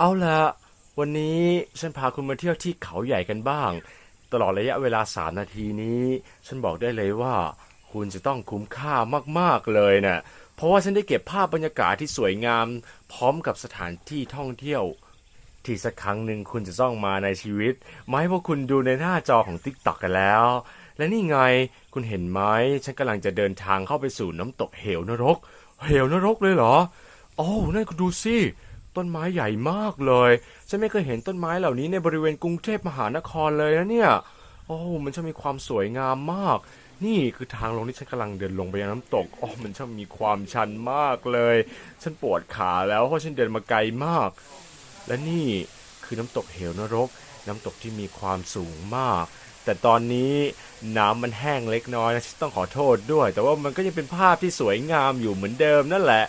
เอาละวันนี้ฉันพาคุณมาเที่ยวที่เขาใหญ่กันบ้าง ตลอดระยะเวลาสามนาทีนี้ ฉันบอกได้เลยว่า คุณจะต้องคุ้มค่ามากๆเลยนะ่ะเพราะว่าฉันได้เก็บภาพบรรยากาศที่สวยงาม พร้อมกับสถานที่ท่องเที่ยว ที่สักครั้งหนึ่งคุณจะต้องมาในชีวิตมาให้พวกคุณดูในหน้าจอของ t ิ k t o k กันแล้ว และนี่ไงคุณเห็นไหมฉันกำลังจะเดินทางเข้าไปสู่น้ำตกเหวนรก เหวนรกเลยเหรอโอ้นั่นก็ดูสิ ต้นไม้ใหญ่มากเลยฉันไม่เคยเห็นต้นไม้เหล่านี้ในบริเวณกรุงเทพมหานครเลยนะเนี่ย โอ้มันช่างมีความสวยงามมาก นี่คือทางลงที่ฉันกำลังเดินลงไปยังน้ำตกโอ้มันช่างมีความชันมากเลย ฉันปวดขาแล้วเพราะฉันเดินมาไกลมาก และนี่คือน้ำตกเหวนรก น้ำตกที่มีความสูงมาก แต่ตอนนี้น้ำมันแห้งเล็กน้อยนะฉันต้องขอโทษด้วย แต่ว่ามันก็ยังเป็นภาพที่สวยงามอยู่เหมือนเดิมนั่นแหละ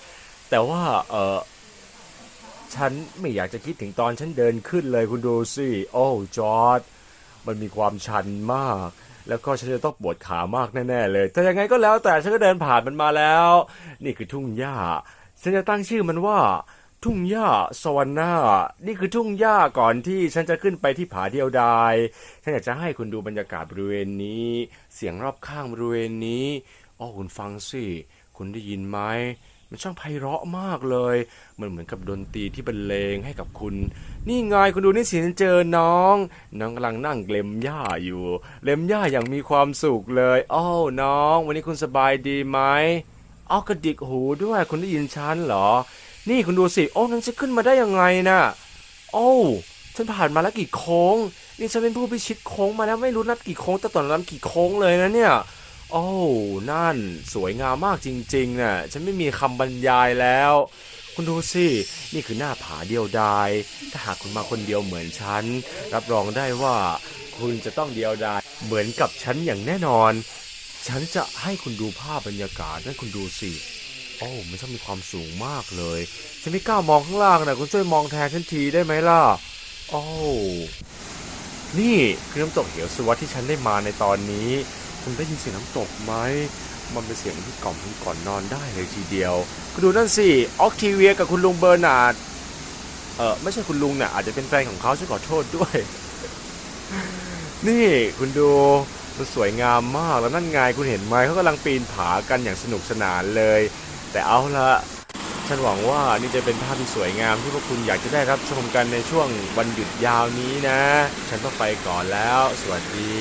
แต่ว่าเออ ฉันไม่อยากจะคิดถึงตอนฉันเดินขึ้นเลยคุณดูสิ โอ้จอร์ดมันมีความชันมาก แล้วก็ฉันจะต้องปวดขามากแน่ๆเลย แต่ยังไงก็แล้วแต่ฉันก็เดินผ่านมันมาแล้ว นี่คือทุ่งหญ้า ฉันจะตั้งชื่อมันว่า ทุ่งหญ้าสวรรค์นานี่คือทุ่งหญ้าก่อนที่ฉันจะขึ้นไปที่ผาเดียวดาย ฉันอยากจะให้คุณดูบรรยากาศบริเวณนี้ เสียงรอบข้างบริเวณนี้ อ๋อคุณฟังสิ คุณได้ยินไหม มันช่างไพเราะมากเลย มันเหมือนกับดนตรีที่บรรเลงให้กับคุณ นี่ไงคุณดูนี่สินเจอน้อง น้องกำลังนั่งเล็มหญ้าอยู่ เล็มหญ้าอย่างมีความสุขเลยอ้าวน้อง วันนี้คุณสบายดีไหมอ้าวกระดิกหูด้วยคุณได้ยินฉันเหรอ นี่คุณดูสิโอ้นั้นจะขึ้นมาได้ยังไงน่ะโอ้ฉันผ่านมาแล้วกี่โค้ง นี่ฉันเป็นผู้พิชิตโค้งมาแล้วไม่รู้นับกี่โค้งแต่ตอนนั้นกี่โค้งเลยนะเนี่ย โอ้นั่นสวยงามมากจริงๆน่ะฉันไม่มีคำบรรยายแล้ว คุณดูสิ นี่คือหน้าผาเดียวดาย ถ้าหากคุณมาคนเดียวเหมือนฉัน รับรองได้ว่า คุณจะต้องเดียวดาย เหมือนกับฉันอย่างแน่นอน ฉันจะให้คุณดูภาพบรรยากาศนั่นคุณดูสิ โอ้มันช่างมีความสูงมากเลย ฉันไม่กล้ามองข้างล่างนะคุณช่วยมองแทนฉันทีได้ไหมล่ะ โอ้นี่คือน้ำตกเหวสวัสดที่ฉันได้มาในตอนนี้ คุณได้ยินเสียงน้ำตกไหม มันเป็นเสียงที่กล่อมคุณก่อนนอนได้เลยทีเดียวคุณดูนั่นสิ ออกทีเวียกับคุณลุงเบอร์นาร์ด เออไม่ใช่คุณลุงเนี่ยอาจจะเป็นแฟนของเขาช่วยขอโทษด้วย นี่คุณดูมันสวยงามมากแล้วนั่นไงคุณเห็นไหมเขากำลังปีนผากันอย่างสนุกสนานเลย แต่เอาละฉันหวังว่านี่จะเป็นภาพที่สวยงามที่พวกคุณอยากจะได้รับชมกันในช่วงวันหยุดยาวนี้นะ ฉันต้องไปก่อนแล้ว สวัสดี